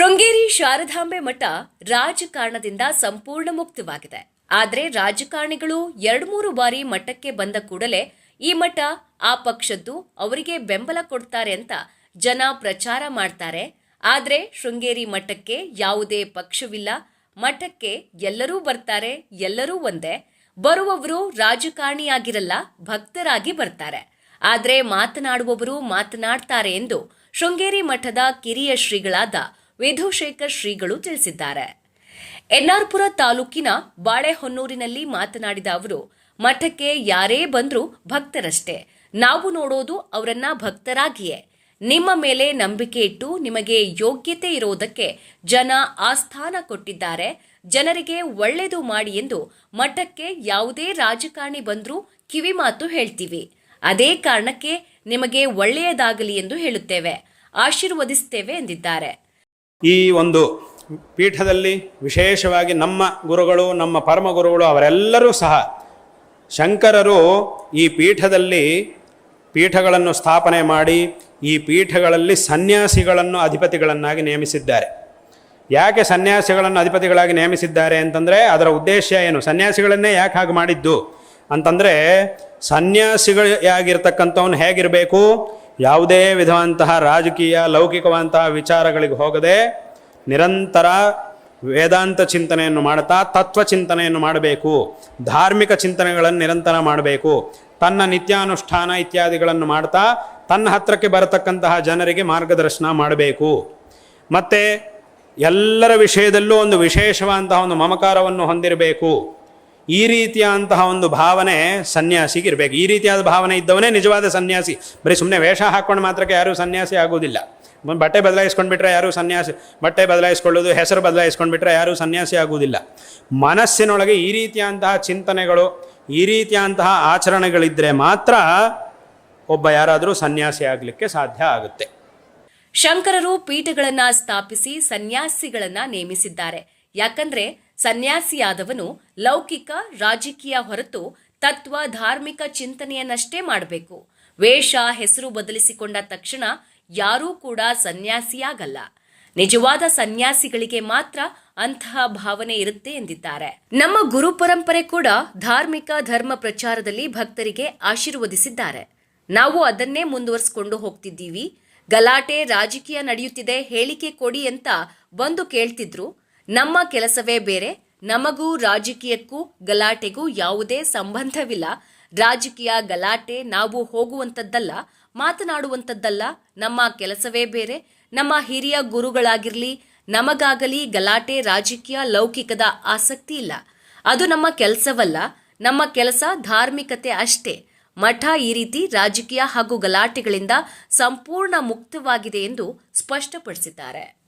ಶೃಂಗೇರಿ ಶಾರದಾಂಬೆ ಮಠ ರಾಜಕಾರಣದಿಂದ ಸಂಪೂರ್ಣ ಮುಕ್ತವಾಗಿದೆ. ಆದರೆ ರಾಜಕಾರಣಿಗಳು ಎರಡು ಮೂರು ಬಾರಿ ಮಠಕ್ಕೆ ಬಂದ ಕೂಡಲೇ ಈ ಮಠ ಆ ಪಕ್ಷದ್ದು ಅವರಿಗೆ ಬೆಂಬಲ ಕೊಡ್ತಾರೆ ಅಂತ ಜನ ಪ್ರಚಾರ ಮಾಡ್ತಾರೆ. ಆದರೆ ಶೃಂಗೇರಿ ಮಠಕ್ಕೆ ಯಾವುದೇ ಪಕ್ಷವಿಲ್ಲ. ಮಠಕ್ಕೆ ಎಲ್ಲರೂ ಬರ್ತಾರೆ, ಎಲ್ಲರೂ ಒಂದೇ. ಬರುವವರು ರಾಜಕಾರಣಿಯಾಗಿರಲ್ಲ, ಭಕ್ತರಾಗಿ ಬರ್ತಾರೆ. ಆದರೆ ಮಾತನಾಡುವವರು ಮಾತನಾಡ್ತಾರೆ ಎಂದು ಶೃಂಗೇರಿ ಮಠದ ಕಿರಿಯ ಶ್ರೀಗಳಾದ ವಿಧುಶೇಖರ್ ಶ್ರೀಗಳು ತಿಳಿಸಿದ್ದಾರೆ. ಎನ್ಆರ್ಪುರ ತಾಲೂಕಿನ ಬಾಳೆಹೊನ್ನೂರಿನಲ್ಲಿ ಮಾತನಾಡಿದ ಅವರು, ಮಠಕ್ಕೆ ಯಾರೇ ಬಂದರೂ ಭಕ್ತರಷ್ಟೇ. ನಾವು ನೋಡೋದು ಅವರನ್ನ ಭಕ್ತರಾಗಿಯೇ. ನಿಮ್ಮ ಮೇಲೆ ನಂಬಿಕೆ ಇಟ್ಟು ನಿಮಗೆ ಯೋಗ್ಯತೆ ಇರೋದಕ್ಕೆ ಜನ ಆಸ್ಥಾನ ಕೊಟ್ಟಿದ್ದಾರೆ. ಜನರಿಗೆ ಒಳ್ಳೆಯದು ಮಾಡಿ ಎಂದು ಮಠಕ್ಕೆ ಯಾವುದೇ ರಾಜಕಾರಣಿ ಬಂದ್ರೂ ಕಿವಿಮಾತು ಹೇಳ್ತೀವಿ. ಅದೇ ಕಾರಣಕ್ಕೆ ನಿಮಗೆ ಒಳ್ಳೆಯದಾಗಲಿ ಎಂದು ಹೇಳುತ್ತೇವೆ. ಆಶೀರ್ವದಿಸುತ್ತೇವೆ ಎಂದಿದ್ದಾರೆ. ಈ ಒಂದು ಪೀಠದಲ್ಲಿ ವಿಶೇಷವಾಗಿ ನಮ್ಮ ಗುರುಗಳು, ನಮ್ಮ ಪರಮ ಗುರುಗಳು ಅವರೆಲ್ಲರೂ ಸಹ ಶಂಕರರು ಈ ಪೀಠದಲ್ಲಿ ಪೀಠಗಳನ್ನು ಸ್ಥಾಪನೆ ಮಾಡಿ ಈ ಪೀಠಗಳಲ್ಲಿ ಸನ್ಯಾಸಿಗಳನ್ನು ಅಧಿಪತಿಗಳನ್ನಾಗಿ ನೇಮಿಸಿದ್ದಾರೆ. ಯಾಕೆ ಸನ್ಯಾಸಿಗಳನ್ನು ಅಧಿಪತಿಗಳಾಗಿ ನೇಮಿಸಿದ್ದಾರೆ ಅಂತಂದರೆ ಅದರ ಉದ್ದೇಶ ಏನು? ಸನ್ಯಾಸಿಗಳನ್ನೇ ಯಾಕೆ ಹಾಗೆ ಮಾಡಿದ್ದು ಅಂತಂದರೆ ಸನ್ಯಾಸಿಗಳಾಗಿರ್ತಕ್ಕಂಥವನು ಹೇಗಿರಬೇಕು? ಯಾವುದೇ ವಿಧವಂತಹ ರಾಜಕೀಯ, ಲೌಕಿಕವಂತಹ ವಿಚಾರಗಳಿಗೆ ಹೋಗದೆ ನಿರಂತರ ವೇದಾಂತ ಚಿಂತನೆಯನ್ನು ಮಾಡ್ತಾ ತತ್ವ ಚಿಂತನೆಯನ್ನು ಮಾಡಬೇಕು. ಧಾರ್ಮಿಕ ಚಿಂತನೆಗಳನ್ನು ನಿರಂತರ ಮಾಡಬೇಕು. ತನ್ನ ನಿತ್ಯಾನುಷ್ಠಾನ ಇತ್ಯಾದಿಗಳನ್ನು ಮಾಡ್ತಾ ತನ್ನ ಹತ್ರಕ್ಕೆ ಬರತಕ್ಕಂತಹ ಜನರಿಗೆ ಮಾರ್ಗದರ್ಶನ ಮಾಡಬೇಕು. ಮತ್ತು ಎಲ್ಲರ ವಿಷಯದಲ್ಲೂ ಒಂದು ವಿಶೇಷವಾದಂತಹ ಒಂದು ಮಮಕಾರವನ್ನು ಹೊಂದಿರಬೇಕು. ಈ ರೀತಿಯಾದಂತಹ ಒಂದು ಭಾವನೆ ಸನ್ಯಾಸಿಗೆ ಇರಬೇಕು. ಈ ರೀತಿಯಾದ ಭಾವನೆ ಇದ್ದವನೇ ನಿಜವಾದ ಸನ್ಯಾಸಿ. ಬರೀ ಸುಮ್ಮನೆ ವೇಷ ಹಾಕ್ಕೊಂಡು ಮಾತ್ರಕ್ಕೆ ಯಾರೂ ಸನ್ಯಾಸಿ ಆಗೋದಿಲ್ಲ ಬಟ್ಟೆ ಬದಲಾಯಿಸ್ಕೊಂಡ್ಬಿಟ್ರೆ ಯಾರೂ ಸನ್ಯಾಸಿ, ಬಟ್ಟೆ ಬದಲಾಯಿಸ್ಕೊಳ್ಳೋದು, ಹೆಸರು ಬದಲಾಯಿಸ್ಕೊಂಡ್ಬಿಟ್ರೆ ಯಾರೂ ಸನ್ಯಾಸಿ ಆಗುವುದಿಲ್ಲ. ಮನಸ್ಸಿನೊಳಗೆ ಈ ರೀತಿಯಾದಂತಹ ಚಿಂತನೆಗಳು, ಈ ರೀತಿಯಾದಂತಹ ಆಚರಣೆಗಳಿದ್ದರೆ ಮಾತ್ರ ಒಬ್ಬ ಯಾರಾದರೂ ಸನ್ಯಾಸಿ ಆಗಲಿಕ್ಕೆ ಸಾಧ್ಯ ಆಗುತ್ತೆ. ಶಂಕರರು ಪೀಠಗಳನ್ನು ಸ್ಥಾಪಿಸಿ ಸನ್ಯಾಸಿಗಳನ್ನು ನೇಮಿಸಿದ್ದಾರೆ. ಯಾಕಂದ್ರೆ ಸನ್ಯಾಸಿಯಾದವನು ಲೌಕಿಕ, ರಾಜಕೀಯ ಹೊರತು ತತ್ವ, ಧಾರ್ಮಿಕ ಚಿಂತನೆಯನ್ನಷ್ಟೇ ಮಾಡಬೇಕು. ವೇಷ, ಹೆಸರು ಬದಲಿಸಿಕೊಂಡ ತಕ್ಷಣ ಯಾರೂ ಕೂಡ ಸನ್ಯಾಸಿಯಾಗಲ್ಲ. ನಿಜವಾದ ಸನ್ಯಾಸಿಗಳಿಗೆ ಮಾತ್ರ ಅಂತಹ ಭಾವನೆ ಇರುತ್ತೆ ಎಂದಿದ್ದಾರೆ. ನಮ್ಮ ಗುರು ಪರಂಪರೆ ಕೂಡ ಧಾರ್ಮಿಕ ಧರ್ಮ ಪ್ರಚಾರದಲ್ಲಿ ಭಕ್ತರಿಗೆ ಆಶೀರ್ವದಿಸಿದ್ದಾರೆ. ನಾವು ಅದನ್ನೇ ಮುಂದುವರಿಸಿಕೊಂಡು ಹೋಗ್ತಿದ್ದೀವಿ. ಗಲಾಟೆ, ರಾಜಕೀಯ ನಡೆಯುತ್ತಿದೆ, ಹೇಳಿಕೆ ಕೊಡಿ ಅಂತ ಬಂದು ಕೇಳ್ತಿದ್ರು. ನಮ್ಮ ಕೆಲಸವೇ ಬೇರೆ, ನಮಗೂ ರಾಜಕೀಯಕ್ಕೂ ಗಲಾಟೆಗೂ ಯಾವುದೇ ಸಂಬಂಧವಿಲ್ಲ. ರಾಜಕೀಯ ಗಲಾಟೆ ನಾವು ಹೋಗುವಂಥದ್ದಲ್ಲ ಮಾತನಾಡುವಂಥದ್ದಲ್ಲ ನಮ್ಮ ಕೆಲಸವೇ ಬೇರೆ, ನಮ್ಮ ಹಿರಿಯ ಗುರುಗಳಾಗಿರಲಿ, ನಮಗಾಗಲಿ ಗಲಾಟೆ, ರಾಜಕೀಯ, ಲೌಕಿಕದ ಆಸಕ್ತಿ ಇಲ್ಲ. ಅದು ನಮ್ಮ ಕೆಲಸವಲ್ಲ, ನಮ್ಮ ಕೆಲಸ ಧಾರ್ಮಿಕತೆ ಅಷ್ಟೇ. ಮಠ ಈ ರೀತಿ ರಾಜಕೀಯ ಹಾಗೂ ಗಲಾಟೆಗಳಿಂದ ಸಂಪೂರ್ಣ ಮುಕ್ತವಾಗಿದೆ ಎಂದು ಸ್ಪಷ್ಟಪಡಿಸಿದ್ದಾರೆ.